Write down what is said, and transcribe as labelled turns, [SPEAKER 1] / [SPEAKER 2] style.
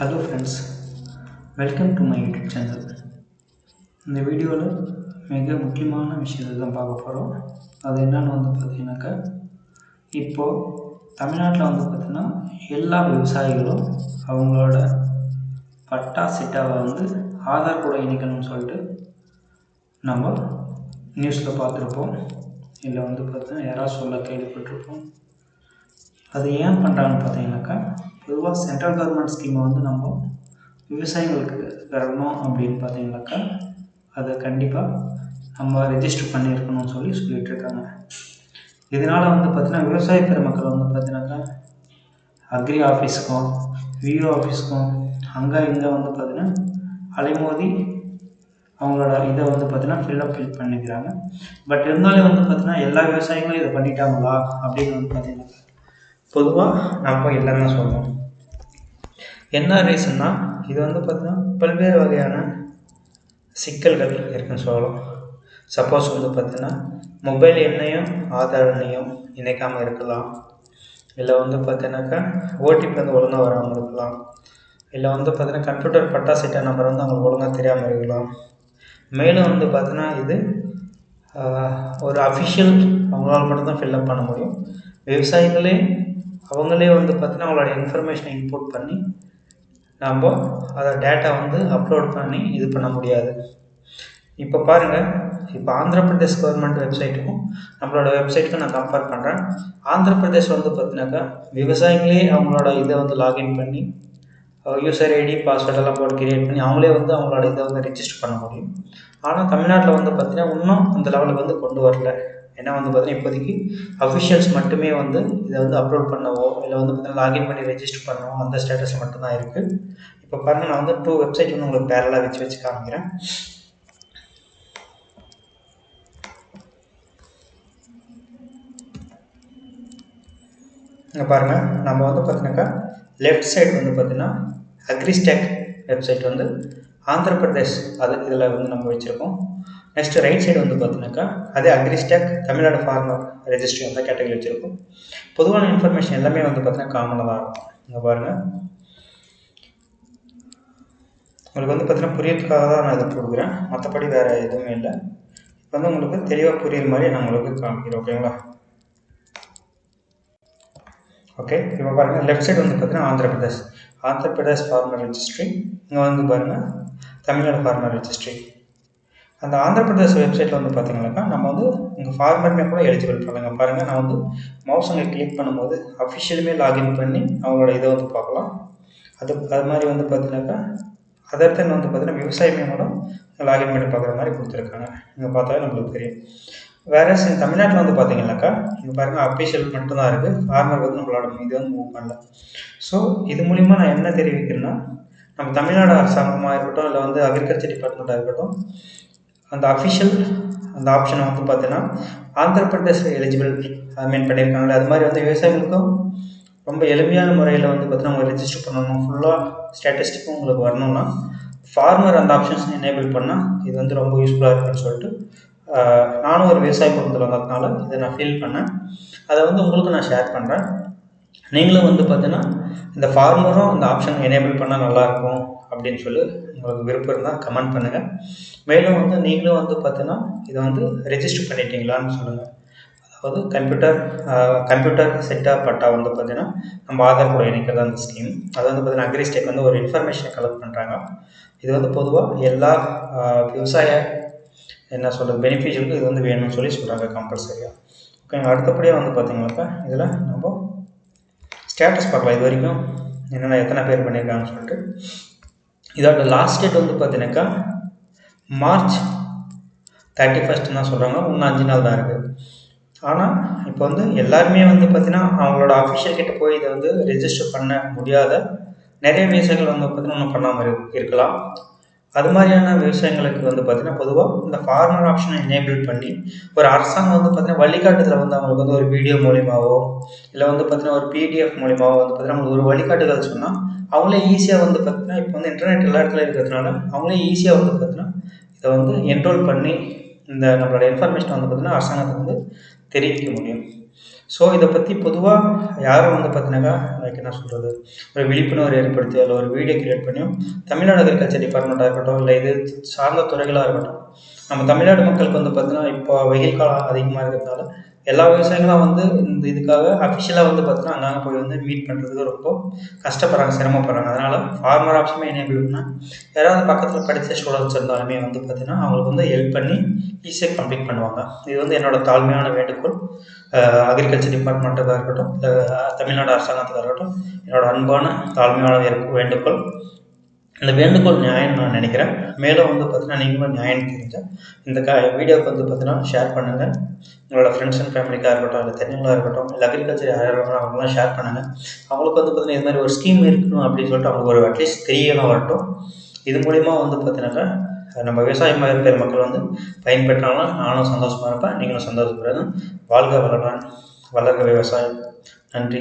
[SPEAKER 1] Hello friends welcome to my YouTube channel இந்த வீடியோவில் மிக முக்கியமான விஷயத்தை தான் பார்க்க போகிறோம் அது என்னென்னு வந்து பார்த்தீங்கன்னாக்கா இப்போது தமிழ்நாட்டில் வந்து பார்த்திங்கன்னா எல்லா விவசாயிகளும் அவங்களோட பட்டா சிட்டாவை வந்து ஆதார் கூட இணைக்கணும்னு சொல்லிட்டு நம்ம நியூஸில் பார்த்துருப்போம். இல்லை வந்து பார்த்தீங்கன்னா யாராவது சொல்ல கேள்விப்பட்டிருப்போம். அது ஏன் பண்ணுறாங்கன்னு பார்த்தீங்கன்னாக்கா பொதுவாக சென்ட்ரல் கவர்மெண்ட் ஸ்கீமை வந்து நம்ம விவசாயிகளுக்கு தரணும் அப்படின்னு பார்த்தீங்கன்னாக்கா அதை கண்டிப்பாக நம்ம ரெஜிஸ்டர் பண்ணியிருக்கணும்னு சொல்லி சொல்லிகிட்டு இருக்காங்க இதனால் வந்து பார்த்திங்கன்னா விவசாய பெருமக்கள் வந்து பார்த்தீங்கன்னாக்கா அக்ரி ஆஃபீஸ்க்கும் விஓ ஆஃபீஸுக்கும் அங்கே இங்கே வந்து பார்த்திங்கன்னா அலைமோதி அவங்களோட இதை வந்து பார்த்தீங்கன்னா ஃபில்லப் ஃபில் பண்ணிக்கிறாங்க. பட் இருந்தாலும் வந்து பார்த்தீங்கன்னா எல்லா விவசாயிகளும் இதை பண்ணிட்டாங்களா அப்படின்னு வந்து பார்த்திங்கன்னா பொதுவாக நம்ம இல்லைன்னு சொல்லணும் என்ன ரீசன்னா இது வந்து பார்த்தீங்கன்னா பல்வேறு வகையான சிக்கல்கள் இருக்குன்னு சொல்லலாம். சப்போஸ் வந்து பார்த்தீங்கன்னா மொபைல் எண்ணையும் ஆதார் எண்ணையும் இணைக்காமல் இருக்கலாம். இல்லை வந்து பார்த்தீங்கன்னாக்கா ஓடிபி வந்து ஒழுங்காக வராமல் இருக்கலாம். இல்லை வந்து பார்த்தீங்கன்னா கம்ப்யூட்டர் பட்டாசிட்டா நம்பர் வந்து அவங்களுக்கு ஒழுங்காக தெரியாமல் இருக்கலாம். மேலும் வந்து பார்த்தீங்கன்னா இது ஒரு அஃபிஷியல் அவங்களால மட்டும்தான் ஃபில்அப் பண்ண முடியும். விவசாயிகளே அவங்களே வந்து பார்த்தீங்கன்னா அவங்களோட இன்ஃபர்மேஷனை இன்புட் பண்ணி நம்ம அதை டேட்டா வந்து அப்லோட் பண்ணி இது பண்ண முடியாது. இப்போ பாருங்கள் இப்போ ஆந்திர பிரதேஷ் கவர்மெண்ட் வெப்சைட்டுக்கும் நம்மளோட வெப்சைட்டுக்கும் நான் கம்பேர் பண்ணுறேன் ஆந்திர பிரதேஷ் வந்து பார்த்தீங்கன்னாக்கா விவசாயிகளே அவங்களோட இதை வந்து லாகின் பண்ணி யூசர் ஐடி பாஸ்வேர்ட் எல்லாம் போட்டு கிரியேட் பண்ணி அவங்களே வந்து அவங்களோட இதை வந்து ரெஜிஸ்டர் பண்ண முடியும். ஆனால் தமிழ்நாட்டில் வந்து பார்த்திங்கன்னா இன்னும் அந்த லெவலுக்கு வந்து கொண்டு வரல. ஏன்னா வந்து பார்த்தீங்கன்னா இப்போதைக்கு அஃபிஷியல்ஸ் மட்டுமே வந்து இதை வந்து அப்லோட் பண்ணவோ இல்லை வந்து பார்த்தீங்கன்னா லாகின் பண்ணி ரெஜிஸ்டர் பண்ணவோ அந்த ஸ்டேட்டஸ் மட்டும்தான் இருக்குது இப்போ பாருங்கள் நான் வந்து டூ வெப்சைட் வந்து உங்களுக்கு பேரலாக வச்சு வச்சு காமிக்கிறேன். இங்கே பாருங்கள் நம்ம வந்து பார்த்தீங்கன்னாக்கா லெஃப்ட் சைடு வந்து பார்த்தீங்கன்னா அக்ரிஸ்டெக் வெப்சைட் வந்து ஆந்திர பிரதேஷ் அது இதில் வந்து நம்ம வச்சுருக்கோம். நெக்ஸ்ட் ரைட் சைடு வந்து பார்த்தீங்கன்னாக்கா அதே அக்ரிஸ்டெக் தமிழ்நாடு ஃபார்மர் ரெஜிஸ்ட்ரி அந்த கேட்டகரி வச்சுருக்கோம். பொதுவான இன்ஃபர்மேஷன் எல்லாமே வந்து பார்த்தீங்கன்னா காமனாக தான் இருக்கும். இங்கே பாருங்கள் உங்களுக்கு வந்து பார்த்தீங்கன்னா புரியறதுக்காக தான் நான் இதை கொடுக்குறேன் மற்றபடி வேறு எதுவுமே இல்லை. இப்போ வந்து உங்களுக்கு தெளிவாக புரியுற மாதிரி நான் உங்களுக்கு காமிக்கிறேன் ஓகேங்களா ஓகே இப்போ பாருங்கள் லெஃப்ட் சைடு வந்து பார்த்தீங்கன்னா ஆந்திர பிரதேஷ் ஆந்திர பிரதேஷ் ஃபார்மர் ரெஜிஸ்ட்ரி இங்கே வந்து பாருங்கள் தமிழ்நாடு ஃபார்மர் ரெஜிஸ்ட்ரி அந்த ஆந்திர பிரதேஷ் வெப்சைட்டில் வந்து பார்த்தீங்கன்னாக்கா நம்ம வந்து இங்கே ஃபார்மருமே கூட எலிஜிபிள் பண்ணுங்க பாருங்கள் நான் வந்து மவுஸ் அங்கே கிளிக் பண்ணும்போது அஃபிஷியலுமே லாகின் பண்ணி அவங்களோட இதை வந்து பார்க்கலாம். அது அது மாதிரி வந்து பார்த்தீங்கன்னாக்கா அதர் தென் வந்து பார்த்தீங்கன்னா விவசாயமே கூட லாகின் பண்ணி பார்க்குற மாதிரி கொடுத்துருக்காங்க. இங்கே பார்த்தாலே நம்மளுக்கு தெரியும். வேற இந்த தமிழ்நாட்டில் வந்து பார்த்தீங்கன்னாக்கா இங்கே பாருங்கள் அஃபிஷியல் மட்டும்தான் இருக்குது ஃபார்மர் வந்து நம்மளோட இது வந்து மூவ் பண்ணல. ஸோ இது மூலிமா நான் என்ன தெரிவிக்கிறேன்னா நம்ம தமிழ்நாடு அரசாங்கமாக இருக்கட்டும் இல்லை வந்து அக்ரிகல்ச்சர் டிபார்ட்மெண்ட்டாக இருக்கட்டும் அந்த அஃபிஷியல் அந்த ஆப்ஷனை வந்து பார்த்தீங்கன்னா ஆந்திர பிரதேஷ் எலிஜிபிள் மீன் பண்ணியிருக்காங்களே அது மாதிரி வந்து விவசாயிகளுக்கும் ரொம்ப எளிமையான முறையில் வந்து பார்த்தீங்கன்னா அவங்க ரெஜிஸ்டர் பண்ணணும். ஃபுல்லாக ஸ்டாட்டிஸ்டிக்கும் உங்களுக்கு வரணும்னா ஃபார்மர் அந்த ஆப்ஷன்ஸ் எனேபிள் பண்ணால் இது வந்து ரொம்ப யூஸ்ஃபுல்லாக இருக்குன்னு சொல்லிட்டு நானும் ஒரு விவசாய குடும்பத்தில் வந்ததுனால இதை நான் ஃபீல் பண்ணேன். அதை வந்து உங்களுக்கு நான் ஷேர் பண்ணுறேன் நீங்களும் வந்து பார்த்தீங்கன்னா இந்த ஃபார்மரும் இந்த ஆப்ஷன் எனேபிள் பண்ணால் நல்லாயிருக்கும் அப்படின்னு சொல்லி உங்களுக்கு விருப்பம் இருந்தால் கமெண்ட் பண்ணுங்கள் மேலும் வந்து நீங்களும் வந்து பார்த்தீங்கன்னா இதை வந்து ரெஜிஸ்டர் பண்ணிட்டீங்களான்னு சொல்லுங்கள் அதாவது கம்ப்யூட்டர் கம்ப்யூட்டர் செட்டாக பட்டா வந்து பார்த்தீங்கன்னா நம்ம ஆதார் கூட இணைக்கிறது அந்த ஸ்கீம் அது வந்து பார்த்தீங்கன்னா அக்ரிஸ்டேக் வந்து ஒரு இன்ஃபர்மேஷனை கலெக்ட் பண்ணுறாங்க இது வந்து பொதுவாக எல்லா விவசாய என்ன சொல்கிறது பெனிஃபிஷியலுக்கு இது வந்து வேணும்னு சொல்லி சொல்கிறாங்க கம்பல்சரியாக ஓகே அடுத்தபடியாக வந்து பார்த்தீங்கன்னாக்கா இதில் நம்ம ஸ்டேட்டஸ் பார்க்கலாம். இது வரைக்கும் என்னென்ன எத்தனை பேர் பண்ணியிருக்காங்கன்னு சொல்லிட்டு. இதோட லாஸ்ட் டேட் வந்து பார்த்தீங்கன்னாக்கா மார்ச் தேர்ட்டி ஃபஸ்ட்டு தான் சொல்கிறாங்க இன்னும் அஞ்சு நாள் தான் இருக்குது ஆனால் இப்போ வந்து எல்லாருமே வந்து பார்த்தீங்கன்னா அவங்களோட அஃபிஷியல் கிட்ட போய் இதை வந்து ரெஜிஸ்டர் பண்ண முடியாத நிறைய விசைகள் வந்து பார்த்தீங்கன்னா ஒன்றும் பண்ணாமல் இருக்கலாம். அது மாதிரியான விவசாயங்களுக்கு வந்து பார்த்தீங்கன்னா பொதுவாக இந்த ஃபார்மர் ஆப்ஷனை எனேபிள் பண்ணி ஒரு அரசாங்கம் வந்து பார்த்தீங்கன்னா வழிகாட்டுதல் வந்து அவங்களுக்கு வந்து ஒரு வீடியோ மூலியமாகவோ இல்லை வந்து பார்த்தீங்கன்னா ஒரு பிடிஎஃப் மூலியமாகவோ வந்து பார்த்தீங்கன்னா அவங்களுக்கு ஒரு வழிகாட்டுதல் சொன்னால் அவங்களே ஈஸியாக வந்து பார்த்தீங்கன்னா இப்போ வந்து இன்டர்நெட் எல்லா இடத்துல இருக்கிறதுனால அவங்களே ஈஸியாக வந்து பார்த்தீங்கன்னா இதை வந்து என்ரோல் பண்ணி இந்த நம்மளோட இன்ஃபர்மேஷன் வந்து பார்த்தீங்கன்னா அரசாங்கத்துக்கு வந்து தெரிவிக்க முடியும். ஸோ இதை பற்றி பொதுவாக யாரும் வந்து பார்த்தீங்கன்னாக்கா லைக் என்ன சொல்கிறது ஒரு விழிப்புணர்வு ஏற்படுத்தி அதில் ஒரு வீடியோ கிரியேட் பண்ணியும் தமிழ்நாடு அக்ரிகல்ச்சர் டிபார்ட்மெண்ட்டாக இருக்கட்டும் இல்லை இது சார்ந்த துறைகளாக இருக்கட்டும் நம்ம தமிழ்நாடு மக்களுக்கு வந்து பார்த்தீங்கன்னா இப்போ வெயில் காலம் அதிகமாக இருக்கிறதுனால எல்லா விவசாயிகளும் வந்து இந்த இதுக்காக அஃபிஷியலாக வந்து பார்த்தீங்கன்னா அங்கங்கே போய் வந்து மீட் பண்ணுறதுக்கு ரொம்ப கஷ்டப்படுறாங்க சிரமப்படுறாங்க. அதனால் ஃபார்மர் ஆப்ஷனுமே என்ன எப்படின்னா யாராவது பக்கத்தில் படித்த ஸ்டூடெண்ட்ஸ் இருந்தாலுமே வந்து பார்த்தீங்கன்னா அவங்களுக்கு வந்து ஹெல்ப் பண்ணி ஈஸியாக கம்ப்ளீட் பண்ணுவாங்க. இது வந்து என்னோடய தாழ்மையான வேண்டுகோள். அக்ரிகல்ச்சர் டிபார்ட்மெண்ட்டுக்காக இருக்கட்டும் தமிழ்நாடு அரசாங்கத்துக்காக இருக்கட்டும் என்னோடய அன்பான தாழ்மையான வேண்டுகோள். இந்த வேண்டுகோள் நியாயம் நான் நினைக்கிறேன். மேலும் வந்து பார்த்தீங்கன்னா நீங்களும் நியாயம் தெரிஞ்ச இந்த க வீடியோவுக்கு வந்து பார்த்தீங்கன்னா ஷேர் பண்ணுங்கள் உங்களோட ஃப்ரெண்ட்ஸ் அண்ட் ஃபேமிலிக்காக இருக்கட்டும் இல்லை தெரிஞ்சவங்களாக இருக்கட்டும் இல்லை அக்ரிகல்ச்சர் யார் இருக்காங்களோ அவங்களாம் ஷேர் பண்ணுங்கள் அவங்களுக்கு வந்து பார்த்தீங்கன்னா இது மாதிரி ஒரு ஸ்கீம் இருக்கணும் அப்படின்னு சொல்லிட்டு அவங்களுக்கு ஒரு அட்லீஸ்ட் தெரியணும் வரட்டும். இது மூலிமா வந்து பார்த்தீங்கன்னாக்கா நம்ம விவசாயம் பெரு மக்கள் வந்து பயன்பெற்றாலும் நானும் சந்தோஷமாக இருப்பேன் நீங்களும் சந்தோஷப்படுங்க. வாழ்க வளமுடன் வளர்க விவசாயம். நன்றி.